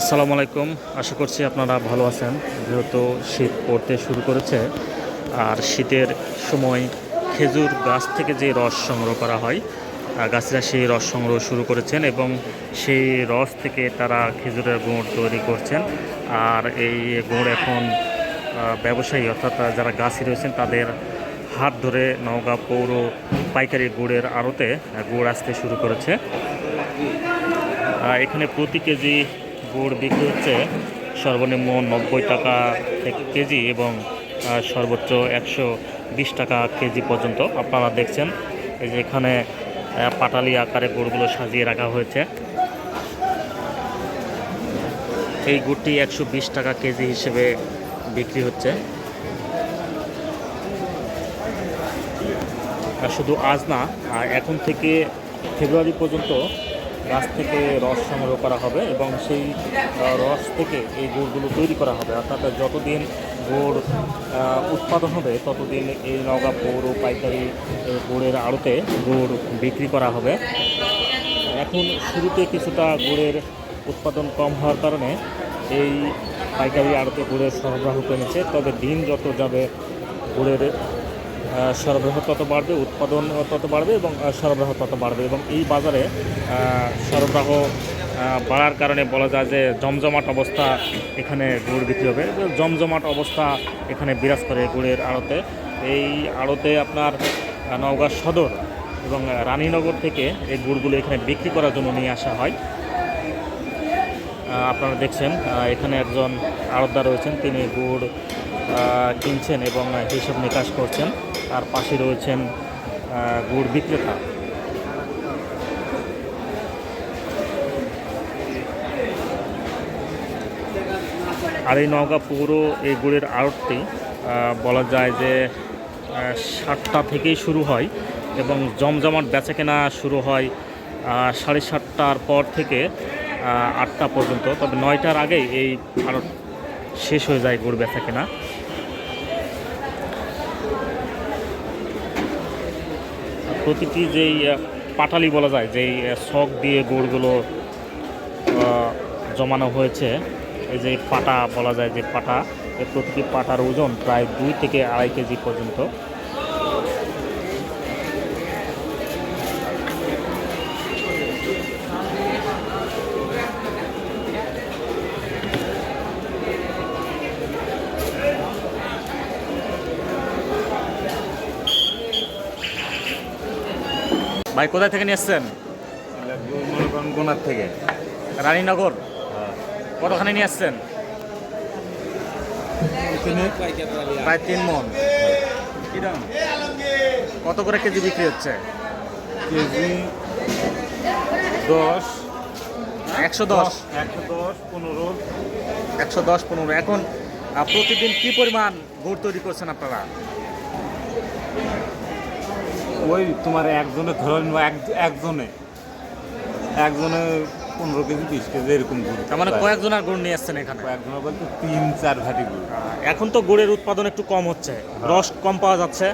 আসসালামু আলাইকুম। আশা করছি আপনারা ভালো আছেন। যেহেতু শীত পড়তে শুরু করেছে, আর শীতের সময় খেজুর গাছ থেকে যে রস সংগ্রহ করা হয় গাছরা সেই রস সংগ্রহ শুরু করেছেন এবং সেই রস থেকে তারা খেজুরের গুঁড় তৈরি করছেন। আর এই গুঁড় এখন ব্যবসায়ী অর্থাৎ যারা গাছই রয়েছেন, তাদের হাত ধরে নওগাঁ পৌর পাইকারি গুড়ের আড়তে গুড় আসতে শুরু করেছে। এখানে প্রতি কেজি গুড় বিক্রি হচ্ছে সর্বনিম্ন নব্বই টাকা কেজি এবং সর্বোচ্চ একশো বিশ টাকা কেজি পর্যন্ত। আপনারা দেখছেন, এই যে এখানে পাটালি আকারে গুড়গুলো সাজিয়ে রাখা হয়েছে। এই গুড়টি একশো বিশ টাকা কেজি হিসেবে বিক্রি হচ্ছে। শুধু আজ না এখন থেকে ফেব্রুয়ারি পর্যন্ত গাছ থেকে রস সংগ্রহ করা হবে এবং সেই রস থেকে এই গুড়গুলো তৈরি করা হবে। অর্থাৎ যতদিন গুড় উৎপাদন হবে, ততদিন এই নওগাঁ পৌর পাইকারি গুড়ের আড়তে গুড় বিক্রি করা হবে। এখন শুরুতে কিছুটা গুড়ের উৎপাদন কম হওয়ার কারণে এই পাইকারি আড়তে গুড়ের সরবরাহ কমেছে। তবে দিন যত যাবে, গুড়ের সরবরাহ তত বাড়বে, উৎপাদন তত বাড়বে এবং সরবরাহ তত বাড়বে এবং এই বাজারে সরবরাহ বাড়ার কারণে বলা যায় যে জমজমাট অবস্থা এখানে গুড় বিক্রি হবে। জমজমাট অবস্থা এখানে বিরাজ করে গুড়ের আড়তে। এই আড়তে আপনার নওগাঁ সদর এবং রানীনগর থেকে এই গুড়গুলো এখানে বিক্রি করার জন্য নিয়ে আসা হয়। আপনারা দেখছেন এখানে একজন আড়তদার রয়েছেন। তিনি গুড় কিনছেন এবং হিসাব নিকাশ করছেন। তার পাশে রয়েছেন গুড় বিক্রেতা। আর এই নওগাঁ পৌর এই গুড়ের আড়তটি বলা যায় যে সাতটা থেকেই শুরু হয় এবং জমজমাট বেচাকেনা শুরু হয় সাড়ে সাতটার পর থেকে আটটা পর্যন্ত। তবে নয়টার আগেই এই আড়ত শেষ হয়ে যায় গুড় বেচাকেনা। প্রতিটি যেই পাটালি বলা যায়, যেই শখ দিয়ে গোড়গুলো জমানো হয়েছে, এই যে পাটা বলা যায় যে পাটা প্রতিটি পাটার ওজন প্রায় দুই থেকে আড়াই কেজি পর্যন্ত। ভাই কোথায় থেকে নিয়ে এসছেন গোনার থেকে। রানীনগর? কতখানি নিয়ে আসছেন? প্রায় তিন মন। কিরম কত করে কেজি বিক্রি হচ্ছে? কেজি দশ। একশো দশ? একশো দশ পনেরো। একশো দশ পনেরো। এখন প্রতিদিন কি পরিমাণ গুড় তৈরি করছেন আপনারা? ওই তোমার একজনে ধরে নিব এক একজনে। একজনে পনেরো কেজি বিশ কেজি এরকম গুড় তার মানে কয়েকজনের গুড় নিয়ে আসছেন এখানে? কয়েকজন বলতে তিন চার ভাটি গুড় এখন তো গুড়ের উৎপাদন একটু কম হচ্ছে। রস কম পাওয়া যাচ্ছে।